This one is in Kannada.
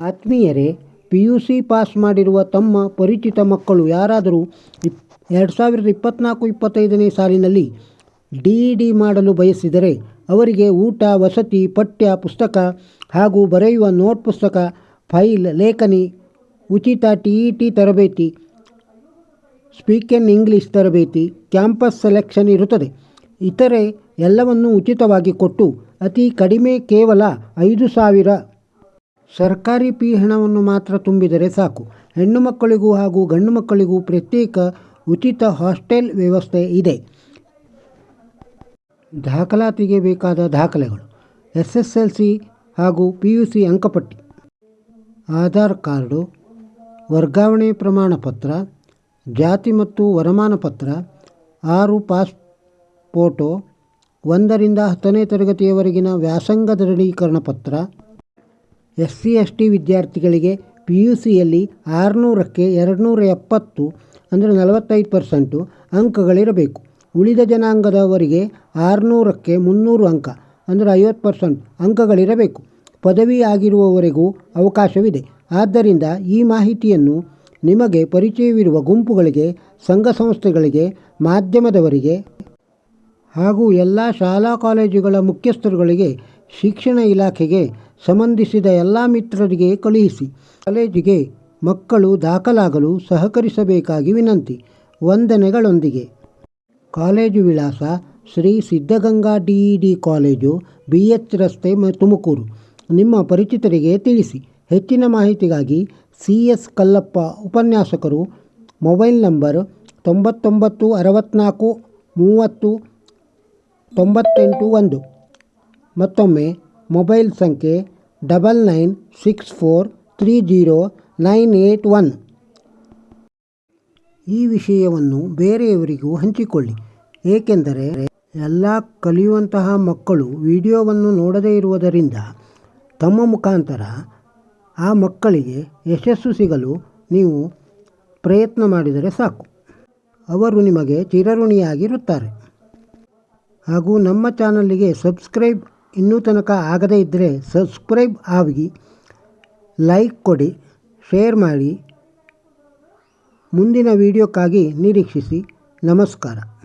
ಆತ್ಮೀಯರೇ ಪಿ ಯು ಸಿ ಪಾಸ್ ಮಾಡಿರುವ ತಮ್ಮ ಪರಿಚಿತ ಮಕ್ಕಳು ಯಾರಾದರೂ ಇಪ್, ಎರಡು ಸಾವಿರದ ಇಪ್ಪತ್ತ್ನಾಲ್ಕು ಇಪ್ಪತ್ತೈದನೇ ಸಾಲಿನಲ್ಲಿ ಡಿ ಡಿ ಮಾಡಲು ಬಯಸಿದರೆ ಅವರಿಗೆ ಊಟ, ವಸತಿ, ಪಠ್ಯ, ಪುಸ್ತಕ ಹಾಗೂ ಬರೆಯುವ ನೋಟ್ ಪುಸ್ತಕ, ಫೈಲ್, ಲೇಖನಿ, ಉಚಿತ ಟಿ ಇ ಟಿ ತರಬೇತಿ ಸ್ಪೀಕ್ ಇನ್ ಇಂಗ್ಲೀಷ್ ತರಬೇತಿ, ಕ್ಯಾಂಪಸ್ ಸೆಲೆಕ್ಷನ್ ಇರುತ್ತದೆ. ಇತರೆ ಎಲ್ಲವನ್ನೂ ಉಚಿತವಾಗಿ ಕೊಟ್ಟು ಅತಿ ಕಡಿಮೆ ಕೇವಲ ಐದು ಸಾವಿರ ಸರ್ಕಾರಿ ಪಿ ಹಣವನ್ನು ಮಾತ್ರ ತುಂಬಿದರೆ ಸಾಕು. ಹೆಣ್ಣು ಮಕ್ಕಳಿಗೂ ಹಾಗೂ ಗಂಡು ಮಕ್ಕಳಿಗೂ ಪ್ರತ್ಯೇಕ ಉಚಿತ ಹಾಸ್ಟೆಲ್ ವ್ಯವಸ್ಥೆ ಇದೆ. ದಾಖಲಾತಿಗೆ ಬೇಕಾದ ದಾಖಲೆಗಳು ಎಸ್ ಎಸ್ ಎಲ್ ಸಿ ಹಾಗೂ ಪಿ ಯು ಸಿ ಅಂಕಪಟ್ಟಿ, ಆಧಾರ್ ಕಾರ್ಡು, ವರ್ಗಾವಣೆ ಪ್ರಮಾಣ ಪತ್ರ ಜಾತಿ ಮತ್ತು ವರಮಾನ ಪತ್ರ ಆರು ಪಾಸ್ ಫೋಟೋ, ಒಂದರಿಂದ ಹತ್ತನೇ ತರಗತಿಯವರೆಗಿನ ವ್ಯಾಸಂಗ ದೃಢೀಕರಣ ಪತ್ರ ಎಸ್ ಸಿ ಎಸ್ ಟಿ ವಿದ್ಯಾರ್ಥಿಗಳಿಗೆ ಪಿ ಯು ಸಿಯಲ್ಲಿ ಆರುನೂರಕ್ಕೆ ಎರಡುನೂರ ಎಪ್ಪತ್ತು ಅಂದರೆ ನಲವತ್ತೈದು ಪರ್ಸೆಂಟು ಅಂಕಗಳಿರಬೇಕು. ಉಳಿದ ಜನಾಂಗದವರಿಗೆ ಆರುನೂರಕ್ಕೆ ಮುನ್ನೂರು ಅಂಕ ಅಂದರೆ ಐವತ್ತು ಪರ್ಸೆಂಟ್ ಅಂಕಗಳಿರಬೇಕು. ಪದವಿ ಆಗಿರುವವರೆಗೂ ಅವಕಾಶವಿದೆ. ಆದ್ದರಿಂದ ಈ ಮಾಹಿತಿಯನ್ನು ನಿಮಗೆ ಪರಿಚಯವಿರುವ ಗುಂಪುಗಳಿಗೆ, ಸಂಘ ಸಂಸ್ಥೆಗಳಿಗೆ, ಮಾಧ್ಯಮದವರಿಗೆ ಹಾಗೂ ಎಲ್ಲ ಶಾಲಾ ಕಾಲೇಜುಗಳ ಮುಖ್ಯಸ್ಥರುಗಳಿಗೆ ಶಿಕ್ಷಣ ಇಲಾಖೆಗೆ ಸಂಬಂಧಿಸಿದ ಎಲ್ಲ ಮಿತ್ರರಿಗೆ ಕಳುಹಿಸಿ. ಕಾಲೇಜಿಗೆ ಮಕ್ಕಳು ದಾಖಲಾಗಲು ಸಹಕರಿಸಬೇಕಾಗಿ ವಿನಂತಿ. ವಂದನೆಗಳೊಂದಿಗೆ. ಕಾಲೇಜು ವಿಳಾಸ Shri Siddaganga D D college, B H ರಸ್ತೆ ತುಮಕೂರು. ನಿಮ್ಮ ಪರಿಚಿತರಿಗೆ ತಿಳಿಸಿ. ಹೆಚ್ಚಿನ ಮಾಹಿತಿಗಾಗಿ ಸಿ ಎಸ್ ಕಲ್ಲಪ್ಪ ಉಪನ್ಯಾಸಕರು, ಮೊಬೈಲ್ ನಂಬರ್ ತೊಂಬತ್ತೊಂಬತ್ತು ಅರವತ್ತ್ನಾಲ್ಕು ಮೂವತ್ತು ತೊಂಬತ್ತೆಂಟು ಒಂದು. ಮತ್ತೊಮ್ಮೆ ಮೊಬೈಲ್ ಸಂಖ್ಯೆ double nine six four three zero nine eight one. ಈ ವಿಷಯವನ್ನು ಬೇರೆಯವರಿಗೂ ಹಂಚಿಕೊಳ್ಳಿ. ಏಕೆಂದರೆ ಎಲ್ಲ ಕಲಿಯುವಂತಹ ಮಕ್ಕಳು ವಿಡಿಯೋವನ್ನು ನೋಡದೇ ಇರುವುದರಿಂದ ತಮ್ಮ ಮುಖಾಂತರ ಆ ಮಕ್ಕಳಿಗೆ ಯಶಸ್ಸು ಸಿಗಲು ನೀವು ಪ್ರಯತ್ನ ಮಾಡಿದರೆ ಸಾಕು. ಅವರು ನಿಮಗೆ ಚಿರಋಣಿಯಾಗಿರುತ್ತಾರೆ. ಹಾಗೂ ನಮ್ಮ ಚಾನಲ್ಲಿಗೆ ಸಬ್ಸ್ಕ್ರೈಬ್ ಇನ್ನೂ ತನಕ ಆಗದೇ ಇದ್ದರೆ ಸಬ್ಸ್ಕ್ರೈಬ್ ಆಗಿ ಲೈಕ್ ಕೊಡಿ ಶೇರ್ ಮಾಡಿ. ಮುಂದಿನ ವೀಡಿಯೋಕ್ಕಾಗಿ ನಿರೀಕ್ಷಿಸಿ. ನಮಸ್ಕಾರ.